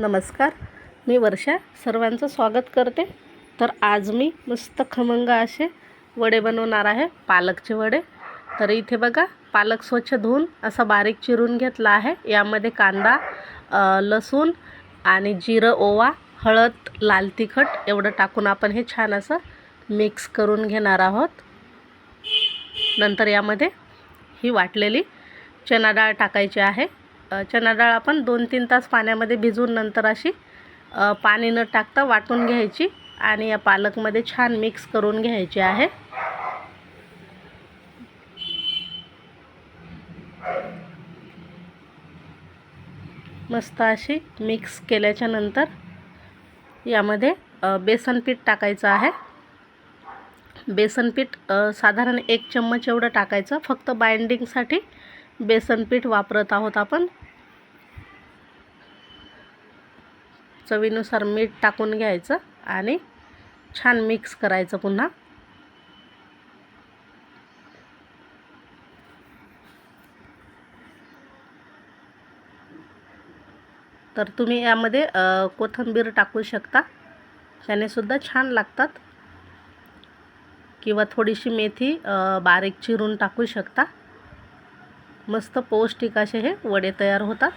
नमस्कार. मी वर्षा. सर्वांचं स्वागत करते. तर आज मी मस्त खमंग असे वडे बनवणार आहे. पालकचे वडे. तर इथे बघा पालक स्वच्छ धुवून असा बारीक चिरून घेतला आहे. यामध्ये कांदा लसूण आणि जिरं ओवा हळद लाल तिखट एवढं टाकून आपण हे छान असं मिक्स करून घेणार आहोत. नंतर यामध्ये ही वाटलेली चना डाळ टाकायची आहे. अ, चना डाळ आपण दोन तीन तास पाण्यामध्ये भिजवून नंतर अशी पाणी न टाकता वाटून घ्यायची आणि या पालकमध्ये छान मिक्स करून घ्यायची आहे. मस्त अशी मिक्स केल्याच्यानंतर यामध्ये बेसन पीठ टाकायचं आहे. बेसन पीठ साधारण एक चम्मच एवढं टाकायचं फक्त बाइंडिंगसाठी बेसन पीठ वापरत आहोत आपण. चवीनुसार मीठ टाकून घ्यायचं आणि छान मिक्स करायचं पुन्हा. तर तुम्ही यामध्ये कोथिंबीर टाकू शकता. त्याने सुद्धा छान लागतात. किंवा थोडीशी मेथी बारीक चिरून टाकू शकता. मस्त पौष्टिक असे हे वडे तयार होतात.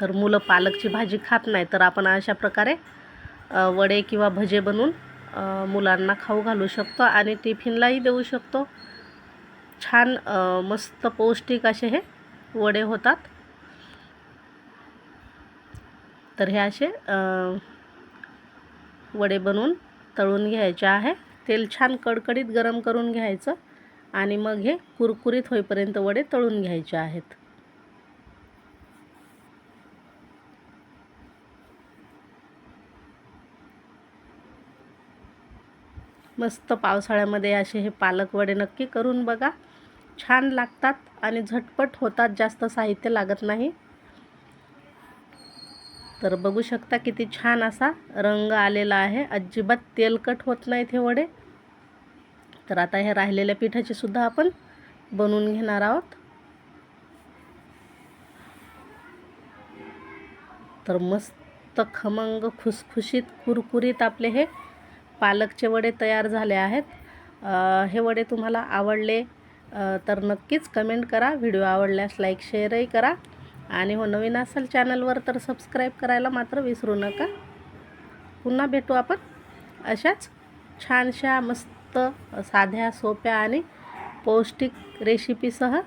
तर मुलं पालकची भाजी खात नाही तर आपण अशा प्रकारे वडे किंवा भजे बनवून मुलांना खाऊ घालू शकतो आणि टिफिनलाही देऊ शकतो. छान मस्त पौष्टिक असे हे वडे होतात. तर हे असे वडे बनवून तळून घ्यायचे आहे. तेल छान कडकडीत गरम करून घ्यायचं. आणि मग हे कुरकुरीत होईपर्यंत वडे तळून घ्यायचे आहेत. मस्त पावसाळ्यामध्ये असे हे पालक वडे नक्की करून बघा. छान लागतात आणि झटपट होतात जास्त साहित्य लागत नाही. तर बघू शकता किती छान असा रंग आलेला आहे. अजिबात तेलकट होत नाहीत हे वडे. तर आता हे राहिलेल्या पिठाची सुद्धा आपण बनवून घेणार आहोत. तर मस्त खमंग खुसखुशीत कुरकुरीत आपले हे पालकचे वडे तयार झाले आहेत. हे वडे तुम्हाला आवडले तर नक्कीच कमेंट करा. व्हिडिओ आवडल्यास लाईक शेअरही करा. आणि हो नवीन असाल चॅनलवर तर सबस्क्राईब करायला मात्र विसरू नका. पुन्हा भेटू आपण अशाच छानशा मस्त साध्या सोप्या आणि पौष्टिक रेसिपीसह